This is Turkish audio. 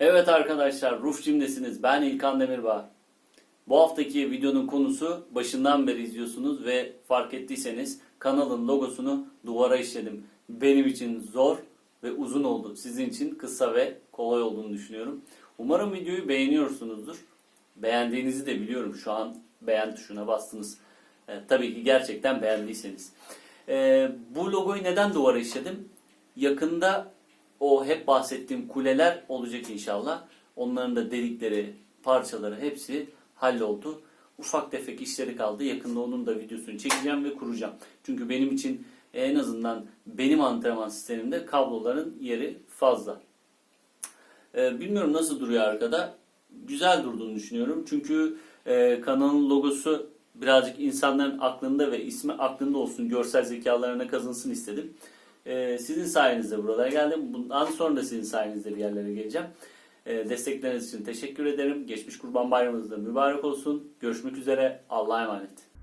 Evet arkadaşlar Rufcim'desiniz. Ben İlkan Demirbağ. Bu haftaki videonun konusu başından beri izliyorsunuz ve fark ettiyseniz kanalın logosunu duvara işledim. Benim için zor ve uzun oldu. Sizin için kısa ve kolay olduğunu düşünüyorum. Umarım videoyu beğeniyorsunuzdur. Beğendiğinizi de biliyorum. Şu an beğen tuşuna bastınız. E, tabii ki gerçekten beğendiyseniz. E, bu logoyu neden duvara işledim? Yakında o hep bahsettiğim kuleler olacak inşallah. Onların da delikleri, parçaları hepsi halloldu. Ufak tefek işleri kaldı. Yakında onun da videosunu çekeceğim ve kuracağım. Çünkü benim için en azından benim antrenman sistemimde kabloların yeri fazla. Ee, bilmiyorum nasıl duruyor arkada. Güzel durduğunu düşünüyorum. Çünkü e, kanalın logosu birazcık insanların aklında ve ismi aklında olsun. Görsel zekalarına kazınsın istedim. Ee, sizin sayenizde buralara geldim. Bundan sonra da sizin sayenizde bir yerlere geleceğim. Ee, destekleriniz için teşekkür ederim. Geçmiş Kurban Bayramınız da mübarek olsun. Görüşmek üzere. Allah'a emanet.